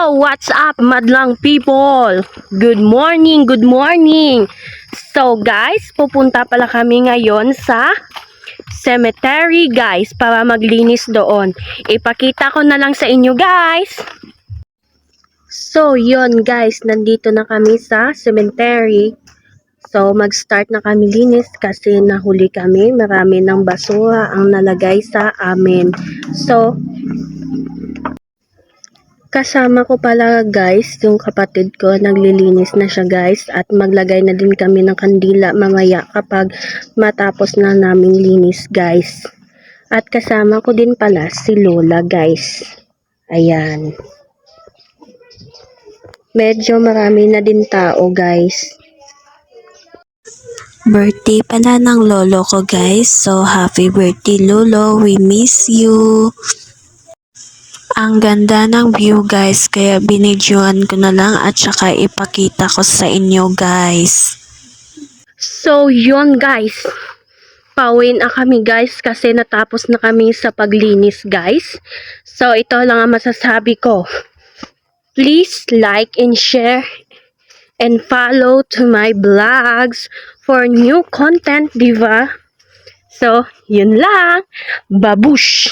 What's up, madlang people? Good morning, good morning. So, guys, pupunta pala kami ngayon sa cemetery, guys, para maglinis doon. Ipakita ko na lang sa inyo, guys. So, yon guys, nandito na kami sa cemetery. So, mag-start na kami linis kasi nahuli kami. Marami ng basura ang nalagay sa amin. So, Kasama ko pala guys, yung kapatid ko, naglilinis na siya guys at maglagay na din kami ng kandila mamaya kapag matapos na naming linis guys. At kasama ko din pala si Lola guys. Ayan. Medyo marami na din tao guys. Birthday pala ng lolo ko guys. So happy birthday lolo. We miss you. Ang ganda ng view guys. Kaya binidyoan ko na lang at saka ipakita ko sa inyo guys. So, yun guys. Pauwi na kami guys kasi natapos na kami sa paglinis guys. So, ito lang ang masasabi ko. Please like and share and follow to my vlogs for new content, diva? So, yun lang. Babush!